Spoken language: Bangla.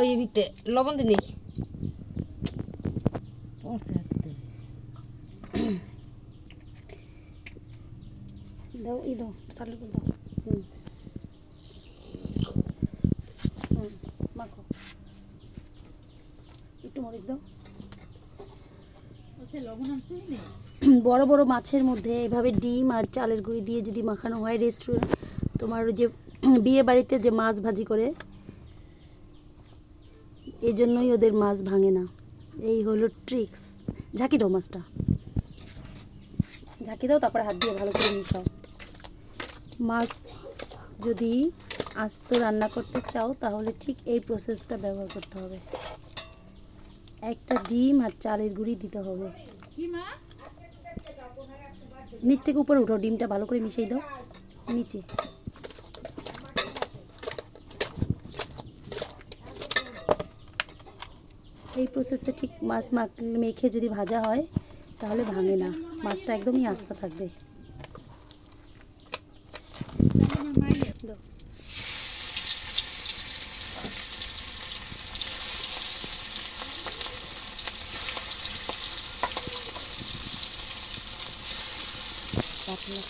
ওই ভিতরে লবণ দাও ই দাও দাও। হুম হুম মাখো। একটু মরিচ দাও। বড় বড় মাছের মধ্যে এভাবে ডিম আর চালের গুঁড়ি দিয়ে যদি মাখানো হয় রেস্টুরেন্ট তোমার যে বিয়ে বাড়িতে যে মাছ ভাজি করে, এই জন্যই ওদের মাছ ভাঙে না। এই হলো ট্রিক্স ঝাঁকি দাও মাছটা। ঝাঁকি দাও, তারপর হাত দিয়ে ভালো করে মিশাও। মাছ যদি আস্ত রান্না করতে চাও, তাহলে ঠিক এই প্রসেসটা ব্যবহার করতে হবে। একটা ডিম আর চালের গুঁড়ি দিতে হবে। নিচ থেকে উপরে উঠো ডিমটা ভালো করে মিশিয়ে দাও। নিচে। এই প্রসেসে ঠিক মাছ মাখ যদি ভাজা হয়, তাহলে ভাঙে না। মাছটা একদমই আস্তা থাকবে। পাতলা